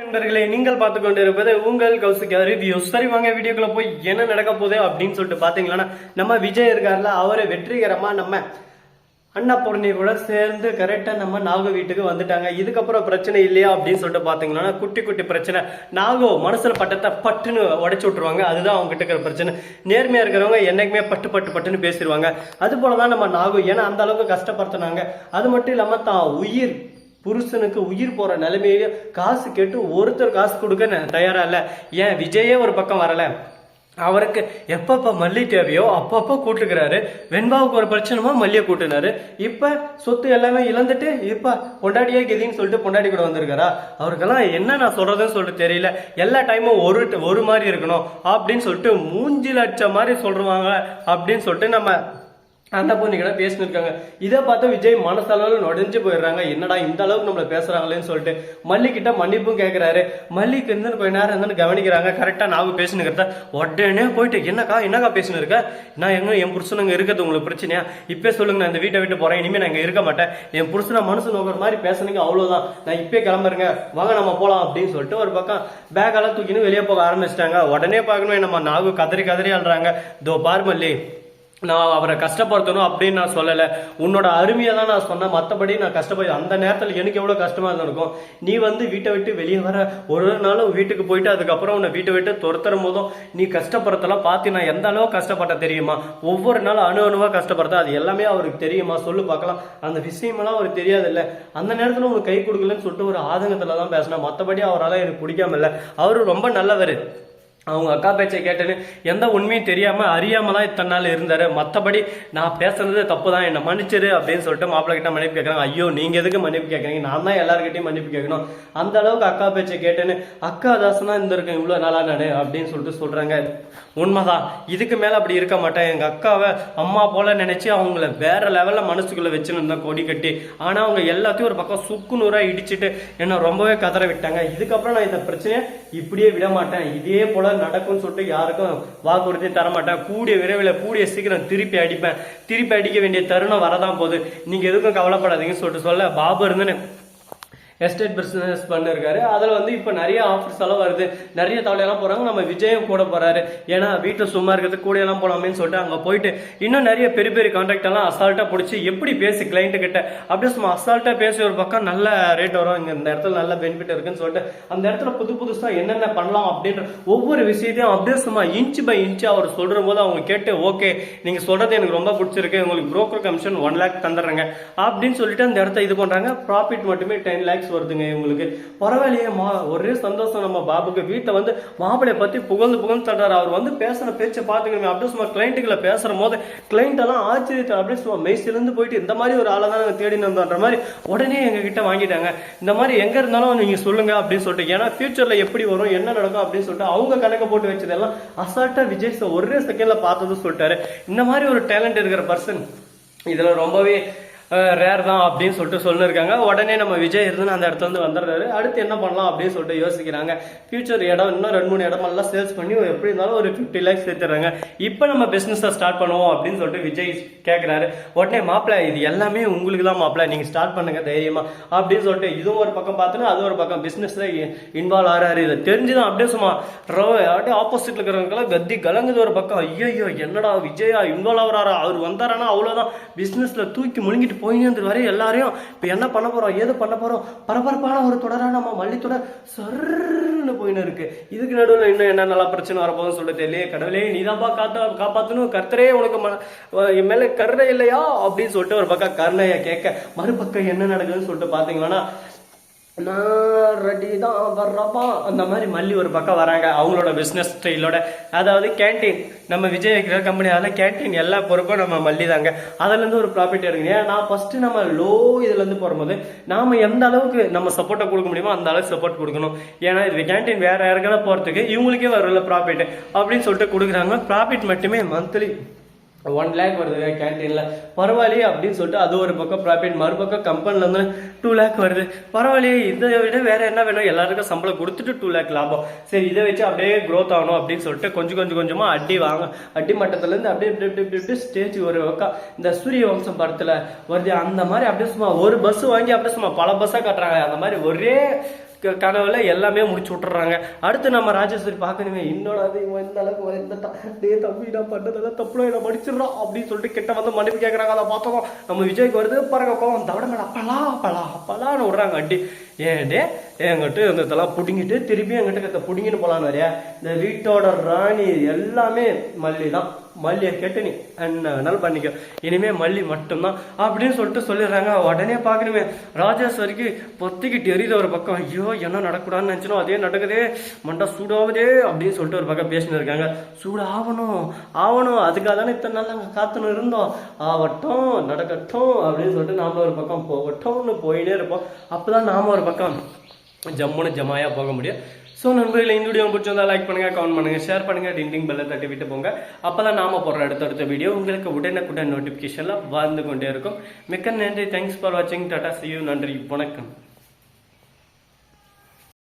நண்பர்களே நீங்கள் பார்த்து கொண்டிருப்பது உங்கள் கௌசிக் ரிவ்யூ. சரி வாங்க வீடியோக்குள்ள போய் என்ன நடக்க போகுது அப்படின்னு சொல்லிட்டு பாத்தீங்கன்னா நம்ம விஜய் இருக்கார்ல அவரை வெற்றிகரமா நம்ம அண்ணா பொருணி கூட சேர்ந்து கரெக்டாக நம்ம நாகோ வீட்டுக்கு வந்துட்டாங்க. இதுக்கப்புறம் பிரச்சனை இல்லையா அப்படின்னு சொல்லிட்டு பார்த்தீங்கன்னா குட்டி குட்டி பிரச்சனை. நாகோ மனசில் பட்டத்தை பட்டுன்னு உடச்சி விட்ருவாங்க அதுதான் அவங்க கிட்ட இருக்கிற பிரச்சனை. நேர்மையாக இருக்கிறவங்க என்னைக்குமே பட்டு பட்டு பட்டுன்னு பேசிடுவாங்க. அது போலதான் நம்ம நாகோ. ஏன்னா அந்த அளவுக்கு கஷ்டப்படுத்தினாங்க. அது மட்டும் இல்லாமல் தான் உயிர் புருஷனுக்கு உயிர் போற நிலைமையில காசு கேட்டு ஒருத்தர் காசு கொடுக்க தயாரா இல்ல. ஏன்? விஜயே ஒரு பக்கம் வரல. அவருக்கு எப்பப்ப மல்லி தேவையோ அப்பப்போ கூட்டுக்கிறாரு. வெண்பாவுக்கு ஒரு பிரச்சனைமா மல்லியை கூட்டினாரு. இப்ப சொத்து எல்லாமே இழந்துட்டு இப்ப பொண்டாடியே கெதின்னு சொல்லிட்டு பொண்டாடி கூட வந்திருக்காரா? அவருக்கெல்லாம் என்ன நான் சொல்றதுன்னு சொல்லிட்டு தெரியல. எல்லா டைமும் ஒரு ஒரு மாதிரி இருக்கணும். அப்படின்னு சொல்லிட்டு மூஞ்சி லட்ச மாதிரி சொல்றாங்க அப்படின்னு சொல்லிட்டு நம்ம அந்த பொண்ணு கிட்ட பேசினிருக்காங்க. இதை பார்த்து விஜய் மனசளவில் நொடைஞ்சு போயிடுறாங்க. என்னடா இந்த அளவுக்கு நம்மளை பேசுறாங்களேன்னு சொல்லிட்டு. மல்லிக்கிட்ட மன்னிப்பும் கேட்கிறாரு மல்லிக்கு இருந்து கொஞ்ச நேரம் இருந்து கவனிக்கிறாங்க. கரெக்டாக நான் பேசினுக்கிறத உடனே போயிட்டு என்னக்கா என்னக்கா பேசினிருக்க? நான் எங்க என் புருஷனுங்க இருக்கிறது உங்களுக்கு பிரச்சனையா? இப்போ சொல்லுங்க நான் இந்த வீட்டை விட்டு போறேன். இனிமேல் நான் இங்கே இருக்க மாட்டேன். என் புருஷனை மனசு நோக்கிற மாதிரி பேசுனீங்க அவ்வளோதான் நான் இப்போ கிளம்புறேங்க. வாங்க நம்ம போகலாம் அப்படின்னு சொல்லிட்டு ஒரு பக்கம் பேக்கெல்லாம் தூக்கின்னு வெளியே போக ஆரம்பிச்சிட்டாங்க. உடனே பார்க்கணும் நம்ம நாகு கதறி கதறி ஆள்றாங்க தோ பார் மல்லி நான் அவரை கஷ்டப்படுத்தணும் அப்படின்னு நான் சொல்லலை. உன்னோட அருமையை தான் நான் சொன்னேன். மற்றபடி நான் கஷ்டப்படு அந்த நேரத்தில் எனக்கு எவ்வளோ கஷ்டமாக இருந்திருக்கும்? நீ வந்து வீட்டை விட்டு வெளியே வர ஒரு நாளும் வீட்டுக்கு போயிட்டு அதுக்கப்புறம் உன்னை வீட்டை விட்டு துரத்துற போதும் நீ கஷ்டப்படுறதெல்லாம் பார்த்து நான் எந்த அளவுக்கு கஷ்டப்பட்ட தெரியுமா? ஒவ்வொரு நாளும் அணு அணுவாக கஷ்டப்படுறதா அது எல்லாமே அவருக்கு தெரியுமா? சொல்லு பார்க்கலாம். அந்த விஷயமெல்லாம் அவருக்கு தெரியாதுல்ல. அந்த நேரத்தில் உனக்கு கை கொடுக்கலன்னு சொல்லிட்டு ஒரு ஆதங்கத்தில் தான் பேசினா மற்றபடி அவரால் எனக்கு பிடிக்காம இல்லை. அவர் ரொம்ப நல்லவர். அவங்க அக்கா பேச்சை கேட்டேன்னு எந்த உண்மையும் தெரியாமல் அறியாமல் தான் இத்தனை நாள் இருந்தார். மற்றபடி நான் பேசுனது தப்பு தான் என்னை மன்னிச்சிரு அப்படின்னு சொல்லிட்டு மாப்பிள்ளை கிட்ட மன்னிப்பு கேட்குறாங்க ஐயோ நீங்கள் எதுக்கு மன்னிப்பு கேட்குறீங்க நான் தான் எல்லாருக்கிட்டையும் மன்னிப்பு கேட்கணும். அந்த அளவுக்கு அக்கா பேச்சை கேட்டேன்னு அக்கா தாசனா இருந்திருக்கேன் இவ்வளோ நாளா நானு அப்படின்னு சொல்லிட்டு சொல்கிறாங்க உண்மைதான். இதுக்கு மேலே அப்படி இருக்க மாட்டேன். எங்கள் அக்காவை அம்மா போல நினச்சி அவங்கள வேற லெவலில் மனசுக்குள்ளே வச்சுன்னு கொடி கட்டி. ஆனால் அவங்க எல்லாத்தையும் ஒரு பக்கம் சுக்கு நூறாக இடிச்சிட்டு என்னை ரொம்பவே கதற விட்டாங்க. இதுக்கப்புறம் நான் இந்த பிரச்சனையை இப்படியே விட மாட்டேன். இதே போல நடக்கும்னு சொல்லிட்டு யாருக்கும் வாக்குறுதி தர மாட்டேன் கூடிய விரைவில் கூடிய சீக்கிரம் திருப்பி அடிப்பேன். திருப்பி அடிக்க வேண்டிய தருணம் வரதான் போகுது. நீங்க எதுக்கும் கவலைப்படாதீங்கன்னு சொல்லிட்டு சொல்ல பாபு இருந்துன்னு எஸ்டேட் பிஸ்னஸ் பண்ணிருக்காரு. அதில் வந்து இப்போ நிறைய ஆஃபர்ஸ் எல்லாம் வருது. நிறைய தவளையெல்லாம் போகிறாங்க நம்ம விஜயம் கூட போகிறாரு ஏன்னா வீட்டில் சும்மா இருக்கிறது கூட எல்லாம் போலாமேன்னு சொல்லிட்டு அங்கே போயிட்டு இன்னும் நிறைய பெரிய பெரிய கான்ட்ராக்ட் எல்லாம் அசால்ட்டாக பிடிச்சி எப்படி பேசி கிளைண்ட்டு கிட்ட அப்படியே சும்மா அசால்ட்டாக பேசி ஒரு பக்கம் நல்ல ரேட் வரும். இங்கே இந்த இடத்துல நல்ல பெனிஃபிட் இருக்குன்னு சொல்லிட்டு அந்த இடத்துல புது புதுசாக என்னென்ன பண்ணலாம் அப்படின்ற ஒவ்வொரு விஷயத்தையும் அப்படியே சும்மா இன்ச் பை இன்ச்சு அவர் சொல்கிற போது அவங்க கேட்டு ஓகே நீங்கள் சொல்கிறது எனக்கு ரொம்ப பிடிச்சிருக்கு. உங்களுக்கு புரோக்கர் கமிஷன் ஒன் லேக் தந்துடுறேங்க. அப்படின்னு சொல்லிட்டு அந்த இடத்த இது பண்ணுறாங்க ப்ராஃபிட் மட்டுமே டென் லேக்ஸ் வருதுங்க இவங்களுக்கு. பரவாயில்லையே மா ஒரே சந்தோஷம் நம்ம பாபுக்கு. வீட்டை வந்து மாப்பிளைய பத்தி புகழ்ந்து புகழ்ந்து தர்றாரு அவர் வந்து பேசுற பேச்சை பாத்துக்கணும் அப்படியே சும்மா கிளைண்ட்டுகளை பேசுற போது கிளைண்ட் எல்லாம் ஆச்சரியத்தை அப்படியே சும்மா மெய்சிலிருந்து போயிட்டு இந்த மாதிரி ஒரு ஆளை தான் நாங்க வந்தோன்ற மாதிரி உடனே எங்க கிட்ட வாங்கிட்டாங்க. இந்த மாதிரி எங்க இருந்தாலும் நீங்க சொல்லுங்க அப்படின்னு சொல்லிட்டு ஏன்னா ஃபியூச்சர்ல எப்படி வரும் என்ன நடக்கும் அப்படின்னு சொல்லிட்டு அவங்க கணக்கு போட்டு வச்சதெல்லாம் அசால்ட்டா விஜய் ஒரே செகண்ட்ல பார்த்ததும் சொல்லிட்டாரு. இந்த மாதிரி ஒரு டேலண்ட் இருக்கிற பர்சன் இதுல ரொம்பவே ரேர் தான் அப்படின்னு சொல்லிட்டு சொல்லிருக்காங்க. உடனே நம்ம விஜய் இருந்து அந்த இடத்துல இருந்து வந்துடுறாரு. அடுத்து என்ன பண்ணலாம் அப்படின்னு சொல்லிட்டு யோசிக்கிறாங்க. ஃபியூச்சர் இடம் இன்னும் ரெண்டு மூணு இடமெல்லாம் சேல்ஸ் பண்ணி எப்படி இருந்தாலும் ஒரு ஃபிஃப்டி லேக்ஸ் சேர்த்துறாங்க இப்போ நம்ம பிஸ்னஸை ஸ்டார்ட் பண்ணுவோம் அப்படின்னு சொல்லிட்டு விஜய் கேட்குறாரு உடனே மாப்பிள்ள இது எல்லாமே உங்களுக்கு தான் மாப்பிள்ள நீங்கள் ஸ்டார்ட் பண்ணுங்க தைரியமா. அப்படின்னு சொல்லிட்டு இதுவும் ஒரு பக்கம் பார்த்துட்டு அது ஒரு பக்கம் பிஸ்னஸில் இன்வால்வ் ஆகிறாரு இதை தெரிஞ்சுதான் அப்படியே சும்மா ரோ அப்படியே ஆப்போசிட்ல இருக்கிறவங்கலாம் கத்தி கலங்குது ஒரு பக்கம். ஐயோ என்னடா விஜயா இன்வால்வ் ஆகிறாரா? அவர் வந்தாரானா? அவ்வளோதான் பிஸ்னஸில் தூக்கி முழுங்கிட்டு போயினே இருந்துருவாரு எல்லாரையும் இப்போ என்ன பண்ண போறோம் ஏது பண்ண போறோம் பரபரப்பான ஒரு தொடரா நம்ம மல்லி தொடர் சர்ன்னு போயின்னு இருக்கு. இதுக்கு நடுவில் இன்னும் என்ன நல்லா பிரச்சனை வரப்போகுதுன்னு சொல்ல தெரியலையே கடவுளே நீதான்ப்பா காத்தா காப்பாற்றணும் கர்த்தரே உனக்கு ம என் மேலே கருணை இல்லையா? அப்படின்னு சொல்லிட்டு ஒரு பக்கம் கருணையை கேட்க மறுபக்கம் என்ன நடக்குதுன்னு சொல்லிட்டு பார்த்தீங்கன்னா நான் ரெடி தான் வர்றப்பா. அந்த மாதிரி மல்லி ஒரு பக்கம் வராங்க அவங்களோட பிஸ்னஸ் ஸ்டைலோட அதாவது கேண்டீன் நம்ம விஜய் வைக்கிற கம்பெனி அதில் கேண்டீன் எல்லா பொறுப்பும் நம்ம மல்லி தாங்க அதுலேருந்து ஒரு ப்ராஃபிட் எடுங்க. ஏன்னா நான் ஃபஸ்ட்டு நம்ம லோ இதுலேருந்து போகும்போது நாம் எந்த அளவுக்கு நம்ம சப்போர்ட்டை கொடுக்க முடியுமோ அந்த அளவுக்கு சப்போர்ட் கொடுக்கணும். ஏன்னா இது கேன்டீன் வேறு யாருக்கெல்லாம் போகிறதுக்கு இவங்களுக்கே வரல ப்ராஃபிட் அப்படின்னு சொல்லிட்டு கொடுக்குறாங்க. ப்ராஃபிட் மட்டுமே மந்த்லி ஒன் லேக் வருது கேன்டீனில் பரவாயில்லையே அப்படின்னு சொல்லிட்டு அது ஒரு பக்கம் ப்ராஃபிட் மறுபக்கம் கம்பெனியில் வந்து டூ லேக் வருது. பரவாயில்லையே இதை விட வேறு என்ன வேணும்? எல்லாருக்கும் சம்பளம் கொடுத்துட்டு டூ லேக் லாபம். சரி இதை வச்சு அப்படியே க்ரோத் ஆகணும் அப்படின்னு சொல்லிட்டு கொஞ்சம் கொஞ்சம் கொஞ்சமாக அடி வாங்க. அடி மட்டத்துலேருந்து அப்படியே இப்படி இப்படி இப்படி இப்படி ஸ்டேஜ் ஒரு பக்கம். இந்த சூரிய வம்சம் படத்தில் வருது. அந்த மாதிரி அப்படியே சும்மா ஒரு பஸ் வாங்கி அப்படியே சும்மா பல பஸ்ஸாக கட்டுறாங்க. அந்த மாதிரி ஒரே கனவுல எல்லாமே முடிச்சு விட்டுறாங்க. அடுத்து நம்ம ராஜேஸ்வரி பார்க்கணுமே இன்னொரு அது இவன் இந்த அளவுக்கு வந்துட்டான் டே தம்பி நான் பண்ணதெல்லாம் தப்புல என்ன மடிச்சிடறோம் அப்படின்னு சொல்லிட்டு கிட்ட வந்து மன்னிப்பு கேட்கறாங்க அதை பார்த்தோம். நம்ம விஜய்க்கு வருது பாருங்க கோவம். தவிட மேடம் அப்பலா அப்பலா அப்பலான்னு விடுறாங்க அடி ஏன் டே என்கிட்ட இந்த இதெல்லாம் பிடுங்கிட்டு திருப்பி என்கிட்ட கத்த பிடுங்கின்னு போலான்னு வரையா? இந்த வீட்டோட ராணி எல்லாமே மல்லி தான் மல்லியை கேட்டு நீ என்ன வேணாலும் பண்ணிக்கோ. இனிமே மல்லி மட்டும்தான் அப்படின்னு சொல்லிட்டு சொல்லிடுறாங்க. உடனே பார்க்கணுமே. ராஜேஸ்வரிக்கு பொத்திக்கிட்டு எரியுது ஒரு பக்கம். ஐயோ என்ன நடக்கூடாதுன்னு நினச்சினோ அதே நடக்குதே. மண்டா சூடாகுதே அப்படின்னு சொல்லிட்டு ஒரு பக்கம் பேசின்னு இருக்காங்க. சூடாகணும் ஆகணும். அதுக்காக தானே இத்தனை நாள் நாங்கள் காத்துன்னு இருந்தோம். ஆகட்டும் நடக்கட்டும் அப்படின்னு சொல்லிட்டு நாம ஒரு பக்கம் போகட்டும்னு போயிட்டே இருப்போம். அப்பதான் நாம ஒரு பக்கம் ஜம்முன்னு ஜமாயாக போக முடியும். ஸோ நண்பர்களை இந்த வீடியோ பிடிச்சிருந்தா லைக் பண்ணுங்க கமெண்ட் பண்ணுங்க ஷேர் பண்ணுங்க டிண்டிங் பெல்லை தட்டி விட்டு போங்க. அப்பதான் நாம போடுற அடுத்தடுத்த வீடியோ உங்களுக்கு உடனுக்குடன் நோட்டிஃபிகேஷன்ல வந்து கொண்டே இருக்கும். மிக்க நன்றி. தேங்க்ஸ் ஃபார் வாட்சிங் டாடா சி யூ நன்றி. வணக்கம்.